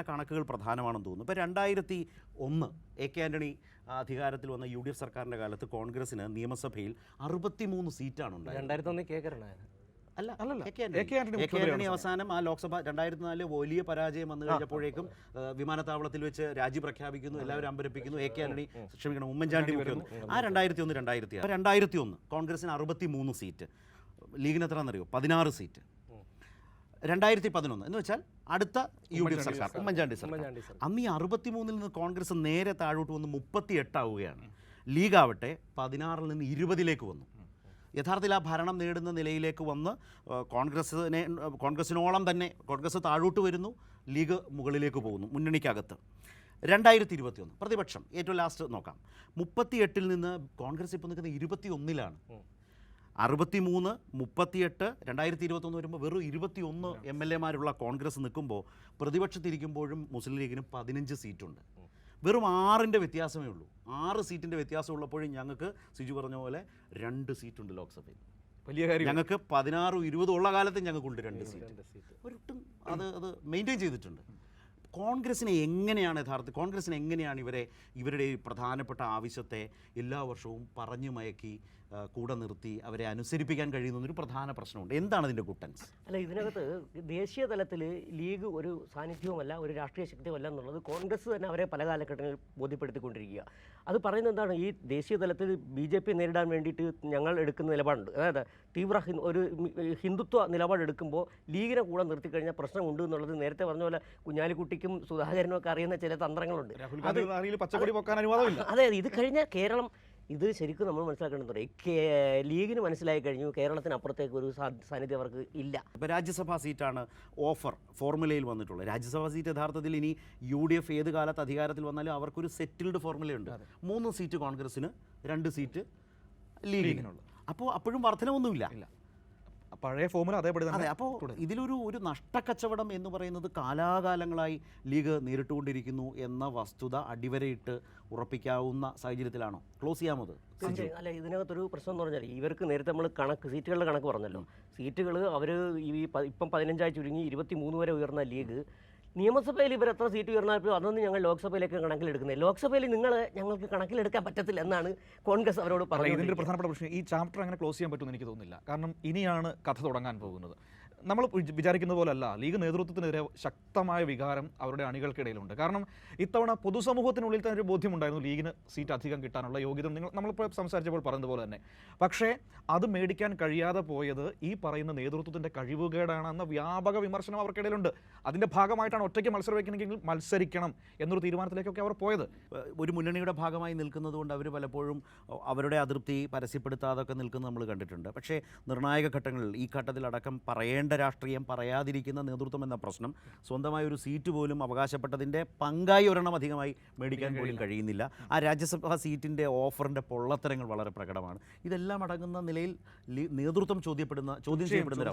ചില കണക്കുകൾ പ്രധാനമാണെന്ന് തോന്നുന്നു. ഇപ്പോൾ രണ്ടായിരത്തി ഒന്ന് എ കെ ആന്റണി അധികാരത്തിൽ വന്ന യു ഡി എഫ് സർക്കാരിന്റെ കാലത്ത് കോൺഗ്രസിന് നിയമസഭയിൽ അറുപത്തിമൂന്ന് സീറ്റാണ് ഉണ്ടായത് രണ്ടായിരത്തി ഒന്ന് അല്ല അല്ലല്ല. അവസാനം ആ ലോക്സഭ രണ്ടായിരത്തി നാലിൽ വലിയ പരാജയം വന്നു കഴിഞ്ഞപ്പോഴേക്കും വിമാനത്താവളത്തിൽ വെച്ച് രാജി പ്രഖ്യാപിക്കുന്നു എല്ലാവരും അമ്പരപ്പിക്കുന്നു എ കെ ആന്റണി ക്ഷമിക്കണം ഉമ്മൻചാണ്ടി മുഖ്യമന്ത്രി. ആ രണ്ടായിരത്തി ഒന്ന് രണ്ടായിരത്തി രണ്ടായിരത്തി ഒന്ന് കോൺഗ്രസിന് അറുപത്തി മൂന്ന് സീറ്റ്. ലീഗിന് എത്ര എത്രയാണെന്നറിയോ? പതിനാറ് സീറ്റ്. രണ്ടായിരത്തി പതിനൊന്ന് എന്ന് വെച്ചാൽ അടുത്ത യു ഡി എഫ് സർക്കാർ. ഉമ്മൻചാണ്ടി സർക്കാർ. അന്ന് ഈ അറുപത്തിമൂന്നിൽ നിന്ന് കോൺഗ്രസ് നേരെ താഴോട്ട് വന്ന് മുപ്പത്തി എട്ടാവുകയാണ് ലീഗ് ആവട്ടെ പതിനാറിൽ നിന്ന് ഇരുപതിലേക്ക് വന്നു. യഥാർത്ഥത്തിൽ ആ ഭരണം നേടുന്ന നിലയിലേക്ക് വന്ന് കോൺഗ്രസിനെ കോൺഗ്രസിനോളം തന്നെ കോൺഗ്രസ് താഴോട്ട് വരുന്നു ലീഗ് മുകളിലേക്ക് പോകുന്നു മുന്നണിക്കകത്ത്. രണ്ടായിരത്തി ഇരുപത്തിയൊന്ന് പ്രതിപക്ഷം. ഏറ്റവും ലാസ്റ്റ് നോക്കാം. മുപ്പത്തിയെട്ടിൽ നിന്ന് കോൺഗ്രസ് ഇപ്പോൾ നിൽക്കുന്ന ഇരുപത്തി ഒന്നിലാണ് അറുപത്തിമൂന്ന് മുപ്പത്തിയെട്ട് രണ്ടായിരത്തി ഇരുപത്തൊന്ന് വരുമ്പോൾ വെറും ഇരുപത്തിയൊന്ന് എം എൽ എമാരുള്ള കോൺഗ്രസ് നിൽക്കുമ്പോൾ പ്രതിപക്ഷത്തിരിക്കുമ്പോഴും മുസ്ലിം ലീഗിന് പതിനഞ്ച് സീറ്റുണ്ട്. വെറും ആറിന്റെ വ്യത്യാസമേ ഉള്ളൂ. ആറ് സീറ്റിന്റെ വ്യത്യാസം ഉള്ളപ്പോഴും ഞങ്ങൾക്ക് സിജു പറഞ്ഞ പോലെ രണ്ട് സീറ്റുണ്ട് ലോക്സഭയിൽ. വലിയ കാര്യം. ഞങ്ങൾക്ക് പതിനാറും ഇരുപതും ഉള്ള കാലത്ത് ഞങ്ങൾക്കുണ്ട് രണ്ട് സീറ്റ്. ഒരിട്ടും അത് അത് മെയിന്റെയിൻ ചെയ്തിട്ടുണ്ട്. കോൺഗ്രസിനെ എങ്ങനെയാണ് യഥാർത്ഥത്തിൽ കോൺഗ്രസിനെ എങ്ങനെയാണ് ഇവരെ ഇവരുടെ ഈ പ്രധാനപ്പെട്ട ആവശ്യത്തെ എല്ലാ വർഷവും പറഞ്ഞു മയക്കി കൂടെ നിർത്തി അവരെ അനുസരിപ്പിക്കാൻ കഴിയുന്ന ഒരു പ്രധാന പ്രശ്നമുണ്ട്. എന്താണ് അതിന്റെ കുട്ടൻസ് അല്ല ഇതിനകത്ത് ദേശീയ തലത്തിൽ ലീഗ് ഒരു സാന്നിധ്യവുമല്ല ഒരു രാഷ്ട്രീയ ശക്തിയുമല്ല എന്നുള്ളത് കോൺഗ്രസ് തന്നെ അവരെ പല കാലഘട്ടങ്ങളിൽ ബോധ്യപ്പെടുത്തിക്കൊണ്ടിരിക്കുക. അത് പറയുന്നത് എന്താണ്? ഈ ദേശീയ തലത്തിൽ ബി ജെ പി നേരിടാൻ വേണ്ടിയിട്ട് ഞങ്ങൾ എടുക്കുന്ന നിലപാടുണ്ട്. അതായത് തീവ്ര ഹി ഒരു ഹിന്ദുത്വ നിലപാടെടുക്കുമ്പോൾ ലീഗിനെ കൂടെ നിർത്തിക്കഴിഞ്ഞാൽ പ്രശ്നമുണ്ട് എന്നുള്ളത് നേരത്തെ പറഞ്ഞ പോലെ കുഞ്ഞാലിക്കുട്ടിക്കും സുധാകരനും ഒക്കെ അറിയുന്ന ചില തന്ത്രങ്ങളുണ്ട്. രാഹുൽ ഗാന്ധി പച്ചക്കൊടി പൊക്കാൻ അനുവാദമില്ല. അതെ ഇത് കഴിഞ്ഞ കേരളം ഇത് ശരിക്കും നമ്മൾ മനസ്സിലാക്കേണ്ടത് കേ- ലീഗിന് മനസ്സിലായി കഴിഞ്ഞു കേരളത്തിന് അപ്പുറത്തേക്ക് ഒരു സാന്നിധ്യം അവർക്ക് ഇല്ല. ഇപ്പോൾ രാജ്യസഭാ സീറ്റാണ് ഓഫർ ഫോർമുലയിൽ വന്നിട്ടുള്ളത്. രാജ്യസഭാ സീറ്റ് യഥാർത്ഥത്തിൽ ഇനി യു ഡി എഫ് ഏത് കാലത്ത് അധികാരത്തിൽ വന്നാലും അവർക്കൊരു സെറ്റിൽഡ് ഫോർമുലയുണ്ട്. മൂന്ന് സീറ്റ് കോൺഗ്രസിന് രണ്ട് സീറ്റ് ലീഗിന്. ലീഗിനുള്ളത്. അപ്പോൾ അപ്പോഴും വർധനമൊന്നുമില്ല പഴയ ഫോമുല അതേപടി അതെ തന്നെ അപ്പോൾ ഇതിലൊരു ഒരു നഷ്ടക്കച്ചവടം എന്ന് പറയുന്നത് കാലാകാലങ്ങളായി ലീഗ് നേരിട്ടുകൊണ്ടിരിക്കുന്നു എന്ന വസ്തുത അടിവരയിട്ട് ഉറപ്പിക്കാവുന്ന സാഹചര്യത്തിലാണോ? ക്ലോസ് ചെയ്യാമോ തീർച്ചയായും. അല്ല ഇതിനകത്തൊരു പ്രശ്നം എന്ന് പറഞ്ഞാൽ ഇവർക്ക് നേരത്തെ നമ്മൾ കണക്ക് സീറ്റുകളുടെ കണക്ക് പറഞ്ഞല്ലോ. സീറ്റുകൾ അവർ ഈ ഇപ്പം പതിനഞ്ചായി ചുരുങ്ങി ഇരുപത്തി മൂന്ന് വരെ ഉയർന്ന ലീഗ് നിയമസഭയിൽ ഇവർ എത്ര സീറ്റ് ഉയർന്നാലും അതൊന്നും ഞങ്ങൾ ലോക്സഭയിലേക്ക് കണക്കിലെടുക്കുന്നത് ലോക്സഭയിൽ നിങ്ങൾ ഞങ്ങൾക്ക് കണക്കിലെടുക്കാൻ പറ്റത്തില്ല എന്നാണ് കോൺഗ്രസ് അവരോട് പറയുന്നത് ഇതിന്റെ പ്രധാനപ്പെട്ട പ്രശ്നം ഈ ചാപ്റ്റർ അങ്ങനെ ക്ലോസ് ചെയ്യാൻ പറ്റുമെന്ന് എനിക്ക് തോന്നുന്നില്ല. കാരണം ഇനിയാണ് കഥ തുടങ്ങാൻ പോകുന്നത്. നമ്മൾ വിച- വിചാരിക്കുന്ന പോലല്ല. ലീഗ് നേതൃത്വത്തിനെതിരെ ശക്തമായ വികാരം അവരുടെ അണികൾക്കിടയിലുണ്ട്. കാരണം ഇത്തവണ പൊതുസമൂഹത്തിനുള്ളിൽ തന്നെ ഒരു ബോധ്യമുണ്ടായിരുന്നു ലീഗിന് സീറ്റ് അധികം കിട്ടാനുള്ള യോഗ്യത നിങ്ങൾ നമ്മളിപ്പോൾ സംസാരിച്ചപ്പോൾ പറഞ്ഞതുപോലെ തന്നെ. പക്ഷേ അത് മേടിക്കാൻ കഴിയാതെ പോയത് ഈ പറയുന്ന നേതൃത്വത്തിന്റെ കഴിവുകേടാണെന്ന വ്യാപക വിമർശനം അവർക്കിടയിലുണ്ട്. അതിന്റെ ഭാഗമായിട്ടാണ് ഒറ്റയ്ക്ക് മത്സരം വയ്ക്കണമെങ്കിൽ മത്സരിക്കണം എന്നൊരു തീരുമാനത്തിലേക്കൊക്കെ അവർ പോയത്. ഒരു മുന്നണിയുടെ ഭാഗമായി നിൽക്കുന്നത് കൊണ്ട് അവർ പലപ്പോഴും അവരുടെ അതൃപ്തി പരസ്യപ്പെടുത്താതൊക്കെ നിൽക്കുന്നത് നമ്മൾ കണ്ടിട്ടുണ്ട്. പക്ഷേ നിർണായക ഘട്ടങ്ങളിൽ ഈ ഘട്ടത്തിലടക്കം പറയേണ്ട രാഷ്ട്രീയം പറയാതിരിക്കുന്ന നേതൃത്വം എന്ന പ്രശ്നം സ്വന്തമായ ഒരു സീറ്റ് പോലും അവകാശപ്പെട്ടതിന്റെ പങ്കായി ഒരെണ്ണം അധികമായി മേടിക്കാൻ പോലും കഴിയുന്നില്ല. ആ രാജ്യസഭാ സീറ്റിന്റെ ഓഫറിന്റെ പൊള്ളത്തരങ്ങൾ വളരെ പ്രകടമാണ്. ഇതെല്ലാം അടങ്ങുന്ന നിലയിൽ നേതൃത്വം ചോദ്യപ്പെടുന്ന ചോദ്യം ചെയ്യപ്പെടുന്ന